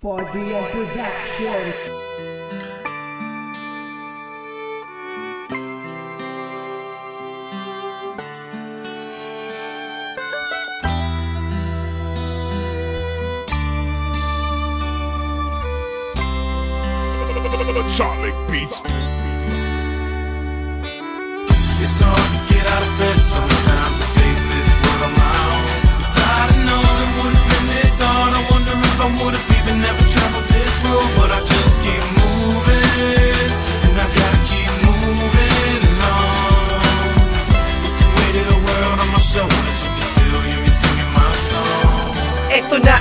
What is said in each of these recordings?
4DM Production. Charlie Beats. It's hard to get out of bed sometimes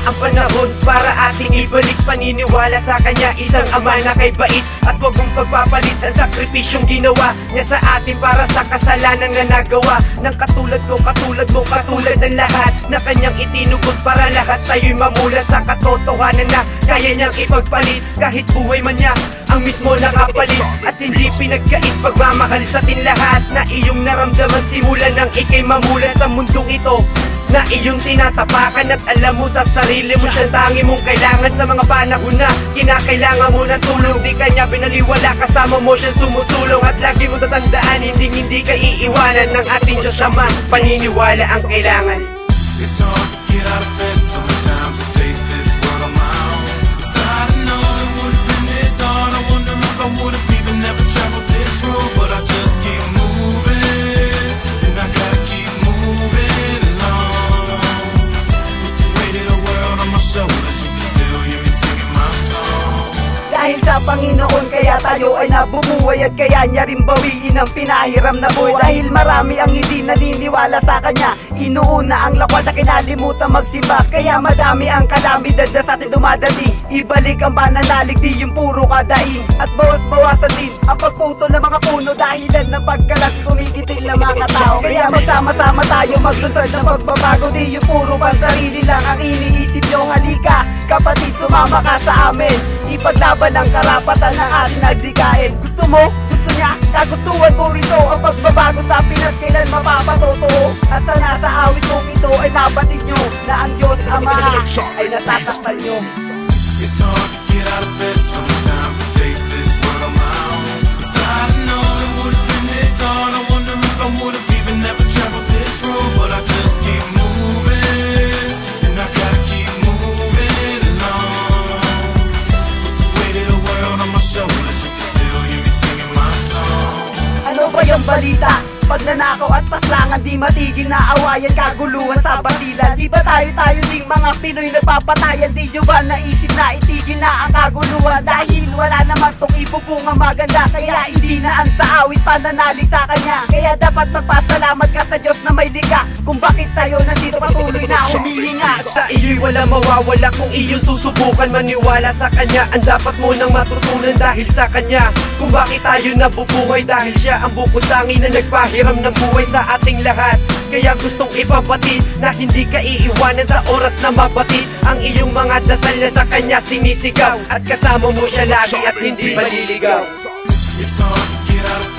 ang panahon para ating ibalik paniniwala sa kanya Isang ama na kay bait. At wag mong pagpapalit Ang sakripisyong ginawa niya sa atin para sa kasalanan na nagawa. Ng katulad ko, katulad mo, katulad ng lahat Na kanyang itinubos para lahat tayo'y mamulat sa katotohanan na Kaya niyang ipagpalit kahit buhay man niya Ang mismo nakapalit. At hindi pinagkait Pagmamahal sa atin lahat na iyong naramdaman Simulan ng ikay mamulat sa mundong ito na iyong tinatapakan at alam mo sa sarili mo siyang tangi mong kailangan sa mga panahon na kinakailangan mo ng tulong. Di kanya binaliwala kasama mo siyang sumusulong at lagi mo tatandaan hindi hindi ka iiwanan ng ating Diyos Ama. Paniniwala ang kailangan. It's to get out of bed Panginoon kaya tayo ay nabubuhay at kaya niya rin bawiin ang pinahiram na buhay. Dahil marami ang hindi naniniwala sa Kanya Inuuna ang lakwal na kinalimutan magsimba. Kaya madami ang kalamidad na sa atin dumadali. Ibalik ang pananalig di yung puro kadaing At bawas-bawasan din ang pagputo ng mga puno Dahilan ng pagkalat kumikitil ng mga tao. Kaya magsama-sama tayo maglusad ng pagbabago Di yung puro pansarili lang ang iniisip nyo. Halika kapatid sumama ka sa amin Ipaglaban ang karapatan ng ating nagdikain Gusto mo? Gusto niya? Kagustuhan mo rito Ang pagbabago sa Pinas kailan mapapatotoo At sana sa awit kong ito ay nabatid nyo Na ang Diyos Ama ay natatakpan nyo. It's hard to get balita? Pagnanakaw at paslangan di matigil na awayan Kaguluhan sa batilan Di ba tayo tayo ding mga Pinoy nagpapatayan. Di nyo ba naisip na itigil na ang kaguluhan? Dahil wala naman tong ibubunga maganda. Kaya hindi na ang sa awit pananalig sa kanya. Kaya dapat magpasalamat ka sa Diyos na may liga. Kung bakit tayo nandito patuloy na humihinga. Sa iyo'y wala mawawala. Kung iyong susubukan maniwala sa kanya. Ang dapat mo nang matutunan dahil sa kanya. Kung bakit tayo nabubuhay dahil siya ang bukod tangi na nagpahiram ng buhay sa ating lahat Kaya gustong ipabatid na hindi ka iiwanan sa oras na mabatid. Ang iyong mga dasal na sa kanya sinisigaw. At kasama mo siya lagi at hindi maliligaw It's to get out of